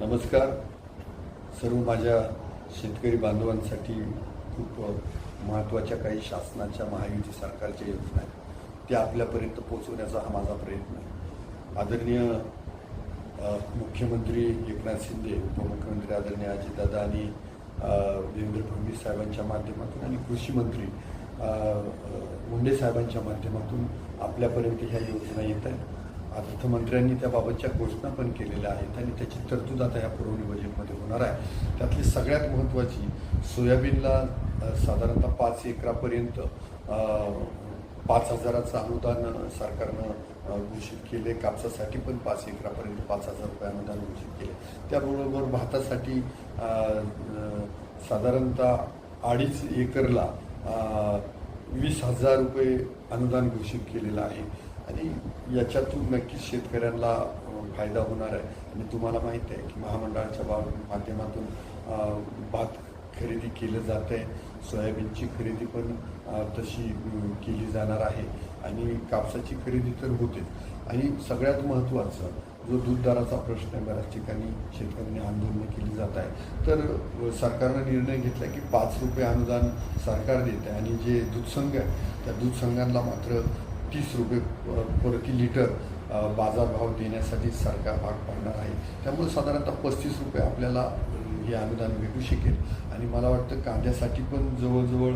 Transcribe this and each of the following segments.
नमस्कार. सर्व माझ्या शेतकरी बांधवांसाठी खूप महत्त्वाच्या काही शासनाच्या महायुती सरकारच्या योजना आहेत. त्या आपल्यापर्यंत पोहोचवण्याचा हा माझा प्रयत्न आहे. आदरणीय मुख्यमंत्री एकनाथ शिंदे उपमुख्यमंत्री आदरणीय अजितदादा आणि देवेंद्र फडणवीस साहेबांच्या माध्यमातून आणि कृषी मंत्री मुंडे साहेबांच्या माध्यमातून आपल्यापर्यंत ह्या योजना येत आहेत. अर्थमंत्र्यांनी त्याबाबतच्या घोषणा पण केलेल्या आहेत आणि त्याची तरतूद आता ह्या पुरवणी बजेटमध्ये होणार आहे. त्यातली सगळ्यात महत्त्वाची सोयाबीनला साधारणतः पाच एकरापर्यंत पाच हजाराचं अनुदान सरकारनं घोषित केले कापसासाठी पण पाच एकरापर्यंत पाच हजार रुपये अनुदान घोषित केले त्याबरोबर भातासाठी साधारणतः अडीच एकरला वीस हजार रुपये अनुदान घोषित केलेलं आहे. आणि याच्यातून नक्कीच शेतकऱ्यांना फायदा होणार आहे. आणि तुम्हाला माहीत आहे की महामंडळाच्या बा- माध्यमातून भात खरेदी केलं जात आहे. सोयाबीनची खरेदी पण तशी केली जाणार आहे. आणि कापसाची खरेदी तर होतेच आणि सगळ्यात महत्त्वाचं जो दूध दराचा प्रश्न आहे बऱ्याच ठिकाणी शेतकऱ्यांनी आंदोलनं केली जात आहे. तर सरकारनं निर्णय घेतला की पाच रुपये अनुदान सरकार देत आहे. आणि जे दूध संघ आहे त्या दूध संघांना मात्र तीस रुपये प्रति लिटर बाजारभाव देण्यासाठी सरकार भाग पाडणार आहे. त्यामुळे साधारणतः पस्तीस रुपये आपल्याला हे अनुदान भेटू शकेल. आणि मला वाटतं कांद्यासाठी पण जवळजवळ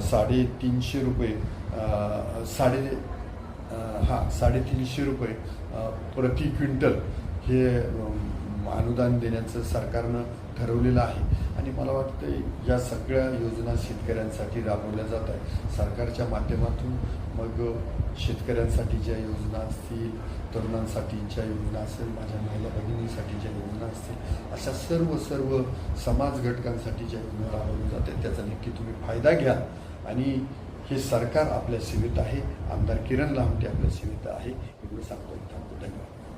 साडे तीनशे साडेतीनशे रुपये साडे हां साडेतीनशे रुपये प्रति क्विंटल हे अनुदान देण्याचं सरकारनं ठरवलेलं आहे. आणि मला वाटतं या सगळ्या योजना शेतकऱ्यांसाठी राबवल्या जात आहेत. सरकारच्या माध्यमातून मग शेतकऱ्यांसाठी ज्या योजना असतील तरुणांसाठीच्या योजना असेल माझ्या महिला भगिनीसाठीच्या योजना असतील अशा सर्व सर्व समाज घटकांसाठीच्या योजना राबवल्या जातात त्याचा नक्की तुम्ही फायदा घ्या. आणि हे सरकार आपल्या सेवेत आहे. आमदार किरण लामटे आपल्या सेवेत आहे. एवढं सांगतो थांबतो धन्यवाद.